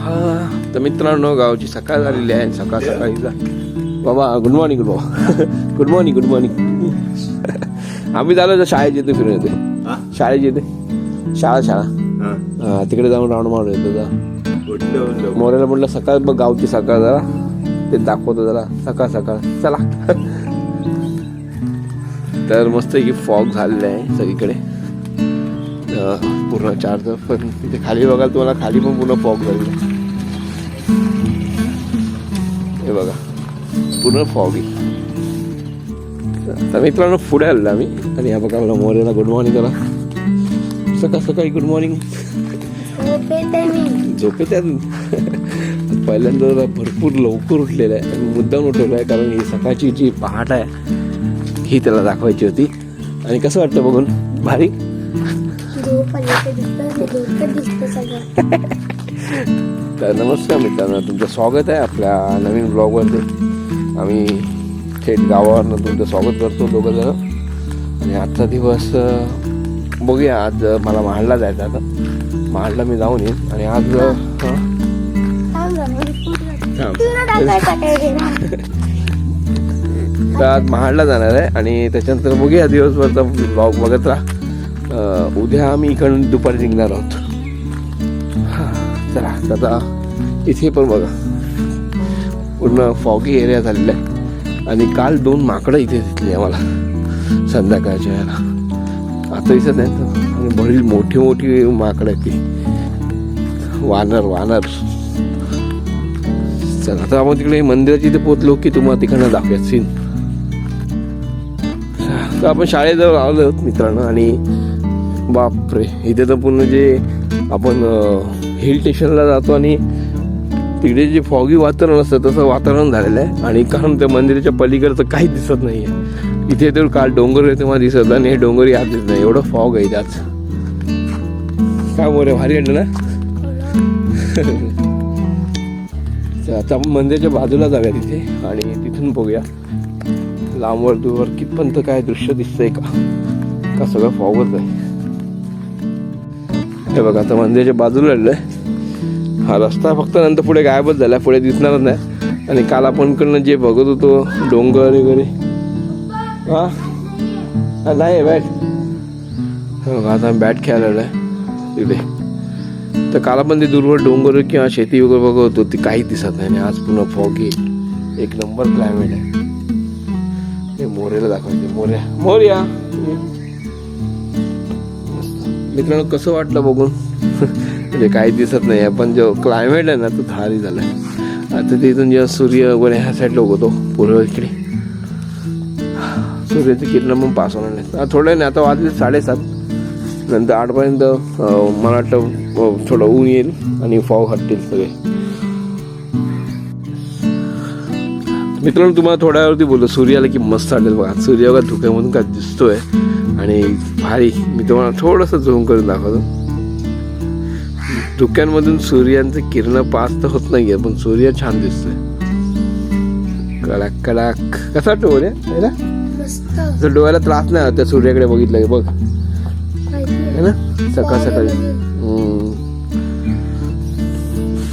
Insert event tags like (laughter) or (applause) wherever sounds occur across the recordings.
हा. तर मित्रांनो गावची सकाळ झालेली आहे. सकाळ सकाळी जा. बाबा good morning good morning good morning good morning आम्ही झालो तर शाळेत येतो फिरून येते? शाळेत येते. शाळा शाळा. तिकडे जाऊन राऊंड मारून येतो मोऱ्याला म्हटलं सकाळ बघ गावची सकाळ जरा. ते दाखवतो जरा. सकाळ सकाळ. चला. (laughs) तर मस्त की फॉग झालेलं आहे सगळीकडे. पूर्ण चार तर पण तिथे खाली बघाल तुम्हाला खाली पण पूर्ण फॉग झालेलं आहे. हे बघा. पूर्ण फॉग आहे तर मित्रांनो पुढे आलेलो आम्ही. आणि या बघा मला मोऱ्याला गुड मॉर्निंग करा. सकाळ सकाळी गुड मॉर्निंग झोपेत. पहिल्यांदा भरपूर लवकर उठलेलं आहे. आणि मुद्दाम उठवलं आहे कारण ही सकाळची जी पहाट आहे ही त्याला दाखवायची होती. आणि कसं वाटतं बघून? भारी? (laughs) तर नमस्कार मित्रांनो तुमचं स्वागत आहे आपल्या नवीन ब्लॉगवरती आम्ही थेट गावावरनं तुमचं स्वागत करतो दोघं जण आणि आजचा दिवस बघूया आज मला महाडला जायचं आता. महाडला मी जाऊन येईन. आणि आज तर आज महाडला जाणार आहे. आणि त्याच्यानंतर बघूया दिवसभरचा ब्लॉग बघत राहा. उद्या आम्ही इकडून दुपारी निघणार आहोत. चला आता इथे पण बघा. पूर्ण फॉगी एरिया झालेला आहे. आणि काल दोन माकडं इथे दिसली आम्हाला संध्याकाळच्या वेळेला. आता दिसत नाही आणि बरीच मोठी मोठी माकडं आहेत ती. वानर वानर. चला आता आपण तिकडे मंदिराची इथे पोचलो की तुम्हाला तिकडनं दाखवूयात सीन तर आपण शाळेजवळ आलो आहोत मित्रांनो. आणि बापरे इथे तर पूर्ण जे आपण हिल स्टेशनला जातो आणि तिकडे जे फॉगी वातावरण असतं तसं वातावरण झालेलं आहे. आणि कारण त्या मंदिराच्या पलीकडचं काही दिसत नाही आहे इथे तर काल डोंगर आहे तेव्हा दिसत आणि हे डोंगर आज दिसत नाही. एवढं फॉग आहे त्याच काय बरं भारी वाटलं ना? (laughs) आता मंदिराच्या बाजूला जाऊया तिथे आणि तिथून बघूया. लांबवर दूरवर कितपर्यंत काय दृश्य दिसतंय का? का सगळं फॉगच आहे. हे बघा आता मंदिराच्या बाजूला आलेलं आहे हा रस्ता फक्त नंतर पुढे गायबच झाला पुढे दिसणारच नाही. आणि काल आपणकडनं जे बघत होतो डोंगर वगैरे. हा? नाही बॅट. हे बघा आता बॅट खेळायला आहे तिथे तर काल आपण ते दूरवर डोंगर किंवा शेती वगैरे बघत होतो ती काहीच दिसत नाही. आणि आज पुन्हा फॉगी एक नंबर क्लायमेट आहे. हे मोरेला दाखवायचे मोर्या. मोर्या. मित्रांनो कसं वाटलं बघून? म्हणजे काही दिसत नाही पण जो क्लायमेट आहे ना तो झाला आहे आता तिथून जेव्हा सूर्य वगैरे ह्या साईडला उगवतो पूर्व इकडे. सूर्याचे किरण पण पास होणार नाही थोडं नाही आता वाजले साडेसात. नंतर आठपर्यंत मला वाटतं थोडं ऊन येईल आणि फॉग हटतील सगळे. मित्रांनो तुम्हाला थोड्या वेळवरती बोललो. सूर्याला की मस्त वाटेल बघा. सूर्य बघा धुक्यामधून काय दिसतोय. आणि भारी. मी तुम्हाला थोडंसं झूम करून दाखवतो. धुक्यांमधून सूर्यांचे किरण पास तर होत नाहीये पण सूर्य छान दिसतोय. कडक कडक. कसा वाटतो बोल ना? डोळ्याला त्रास नाही होत त्या सूर्याकडे बघितलं की बघ. है ना? सकाळ सकाळी.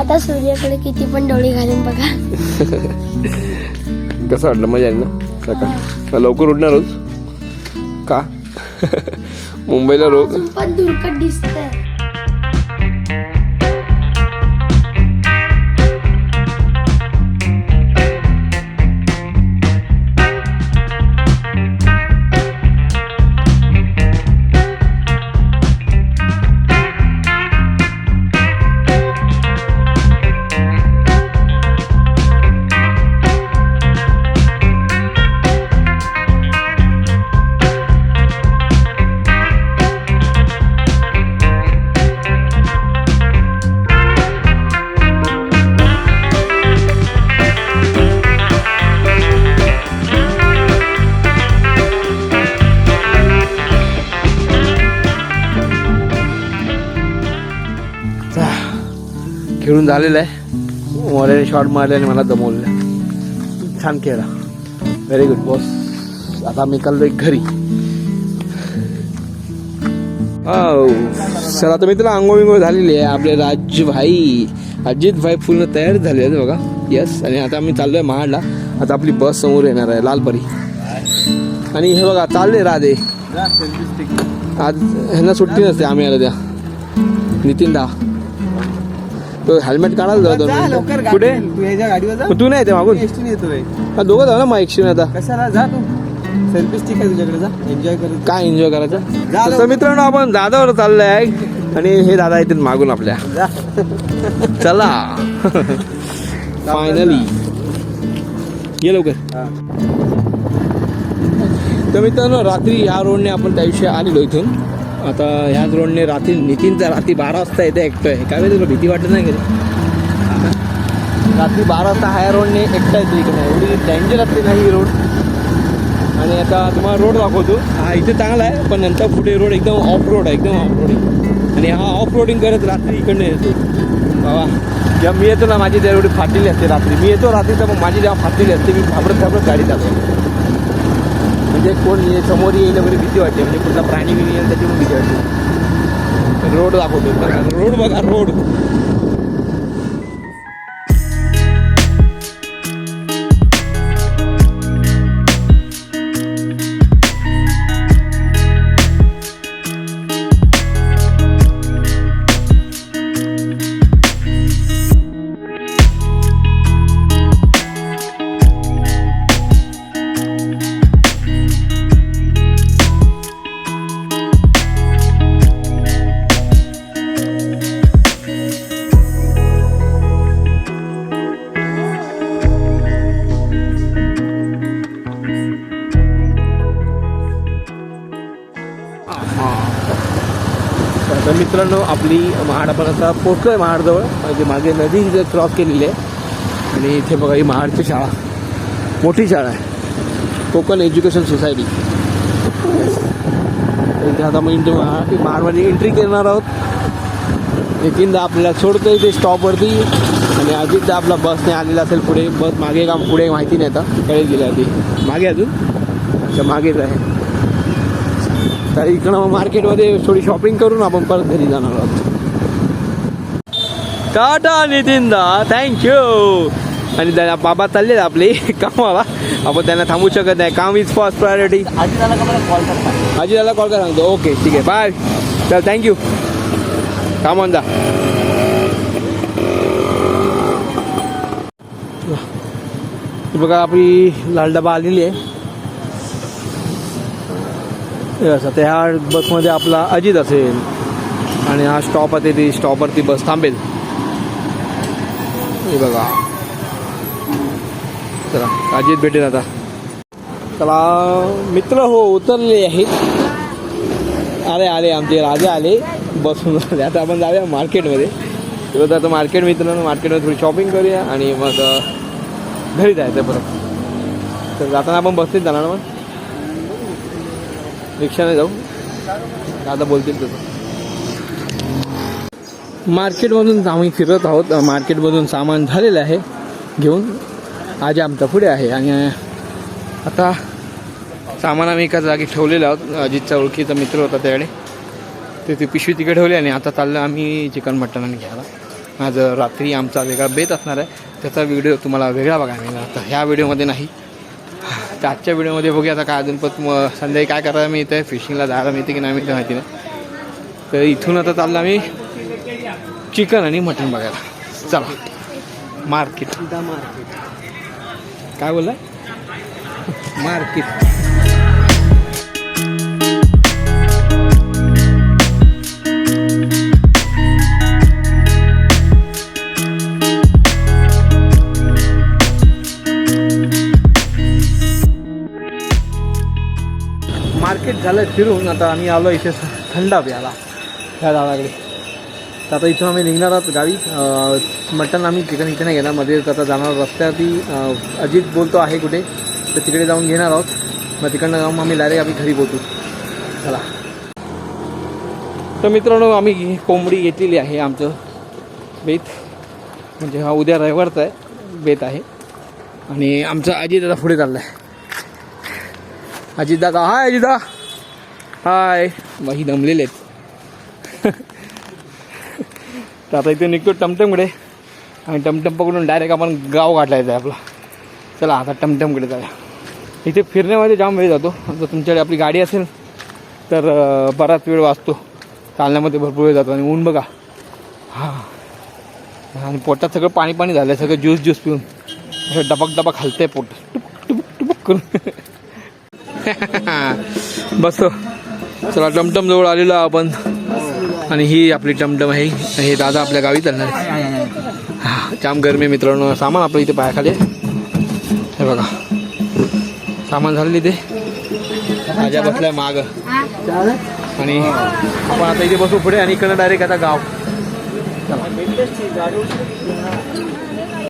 आता सूर्याकडे किती पण डोळे घालून बघा. (laughs) कसं वाटलं? मजा आली ना? सकाळ. लवकर उठणार रोज? का? (laughs) मुंबईला रोज? पण दुर्कट दिसतंय. खेळून झालेलं आहे. मोऱ्याने शॉट मारल्याने मला दमवलं. छान खेळला. व्हेरी गुड बॉस आता मी चाललोय घरी. हो चला आता मित्र आंघोळ विंघोळ झालेली आहे. आपले राजभाई अजित भाई पूर्ण तयार झाले आहेत बघा. यस आणि आता आम्ही चाललोय महाडला. आता आपली बस समोर येणार आहे लालपरी. आणि हे बघा चालले राधे. आज ह्यांना सुट्टी नसते आम्ही आलो त्या नितीन दा. तो हेल्मेट काढायला जातो कुठे? तू नाही येते मागून? हा दोघं जाऊ ना मग एकशे आता. कशाला? जा तू. सेल्फी स्टिक आहे तुझ्याकडे जा. एन्जॉय करत काय एन्जॉय करायचं? मित्रांनो आपण दादावर चाललोय. आणि हे दादा येतील मागून आपल्या. चला. (laughs) फायनली ये लवकर. तर मित्रांनो रात्री ह्या रोडने आपण त्या दिवशी आलेलो इथून. आता ह्याच रोडने रात्री नितीनचा रात्री बारा वाजता येते एकटं. आहे काय माहिती तुला भीती वाटत नाही कधी रात्री बारा वाजता ह्या रोडने एकटा येतो इकडे. एवढी डेंजर असते नाही ही रोड आणि आता तुम्हाला रोड दाखवतो. हा इथे चांगला आहे पण नंतर पुढे रोड एकदम ऑफ रोड आहे एकदम ऑफ रोडिंग आणि हा ऑफ रोडिंग करत रात्री इकडनं येतो. बाबा जेव्हा मी येतो ना माझी त्या एवढी फाटलेली असते रात्री. मी येतो रात्री तर मग माझी जेव्हा फाटलेली असते मी घाबरत घाबरत गाडी चालवतो. म्हणजे कोण ये- समोर येईल वगैरे भीती वाटते. म्हणजे कुठला प्राणी बिणी येईल त्याची पण भीती वाटते. रोड दाखवतो रोड बघा रोड. मित्रांनो आपली महाड आपण आता पोचलो आहे महाडजवळ. म्हणजे मागे नदी इथे क्रॉस केलेली आहे. आणि इथे बघा ही महाडची शाळा. मोठी शाळा आहे. कोकण एज्युकेशन सोसायटी इथे आता मग इंटर महाडमध्ये एंट्री करणार आहोत. एकिंदा आपल्याला सोडतोय ते स्टॉपवरती आणि अजितदा आपला बसने आलेला असेल पुढे. बस मागे का पुढे माहिती नाही आता. कळेल गेली आधी. मागे अजून? अच्छा मागेच आहे. तर इकडं मग मार्केटमध्ये थोडी शॉपिंग करून आपण परत घरी जाणार आहोत. टाटा नितीनदा थँक्यू आणि त्या बाबा चालले आपले कामाला. आपण त्यांना थांबू शकत नाही. काम इज फर्स्ट प्रायोरिटी मला कॉल त्याला कॉल करा. सांगतो ओके ठीक आहे. बाय चल थँक्यू काम जा बघा आपली लाल डबा आलेली आहे. Yes, आता ह्या बसमध्ये आपला अजित असेल आणि हा स्टॉप आहे ती स्टॉपवरती बस थांबेल. हे बघा. चला अजित भेटेल आता. चला मित्र हो उतरले आहेत अरे आले आमचे राजा आले. बसून आले आता आपण जाऊया मार्केटमध्ये. तर आता मार्केट मित्रांनो मार्केटमध्ये थोडी शॉपिंग करूया आणि मग घरी जायचं परत. तर जाताना आपण बसनेच जाणार ना मग? रिक्षाने जाऊ. दादा बोलतील तसं. मार्केटमधून आम्ही फिरत आहोत. मार्केटमधून सामान झालेलं आहे. घेऊन आज आमचा पुढे आहे. आणि आता सामान आम्ही एका जागी ठेवलेलं आहोत. अजितचा ओळखीचा मित्र होता त्याकडे. ते ती पिशवी तिकडे ठेवली आणि आता चाललं आम्ही चिकन मटण आणि घ्यायला. आज रात्री आमचा वेगळा बेत असणार आहे. त्याचा व्हिडिओ तुम्हाला वेगळा बघायला मिळणार. आता ह्या व्हिडिओमध्ये नाही. तर आजच्या व्हिडिओमध्ये बघूया आता काय अजून पण मग संध्याकाळी काय करायला मिळतं फिशिंगला जायला मिळते की नाही मिळतं माहिती नाही. तर इथून आता चाललं आम्ही चिकन आणि मटण बघायला. चला मार्केट. मार्केट. काय बोललाय? मार्केट. झालं फिरून आता आम्ही आलो इथे थंडा प्याला ह्या झाडाकडे तर आता इथून आम्ही निघणार आहोत गावी. मटण आम्ही चिकन इथे नाही घेणार. मध्ये आता जाणार रस्त्यावरती अजित बोलतो आहे कुठे तर तिकडे जाऊन घेणार आहोत. मग तिकडनं जाऊन आम्ही डायरेक्ट आम्ही घरी बोलतो. चला. तर मित्रांनो आम्ही कोंबडी घेतलेली आहे आमचं बेत. म्हणजे हा उद्या रविवारचा आहे बेत आहे. आणि आमचा अजित पुढे चालला आहे अजितदा का हाय अजितदा. हाय. बाई दमलेले आहेत. तर आता इथे निघतो टमटमकडे. आणि टमटम पकडून डायरेक्ट आपण गाव गाठला आहे आपला. चला आता टमटमकडे जाऊया. इथे फिरण्यामध्ये जाम वेळ जातो. जर तुमच्याकडे आपली गाडी असेल तर बराच वेळ वाचतो. चालण्यामध्ये भरपूर वेळ जातो. आणि ऊन बघा. हां. आणि पोटात सगळं पाणी पाणी झालं आहे सगळं ज्यूस ज्यूस पिऊन. असं डबक डबक हलतंय पोट. टुबुक टुपक टुपक करून. (laughs) बसतो. चला टमटम जवळ आलेलो आपण. आणि ही आपली टमटम आहे. हे दादा आपल्या गावी चालणार आहे. हा, जाम गरमी मित्रांनो. सामान आपलं इथे पायाखाली हे बघा. सामान झालेलं इथे. माझ्या बसल्या माग. आणि आपण आता इथे बसू पुढे आणि इकडं डायरेक्ट आता गाव.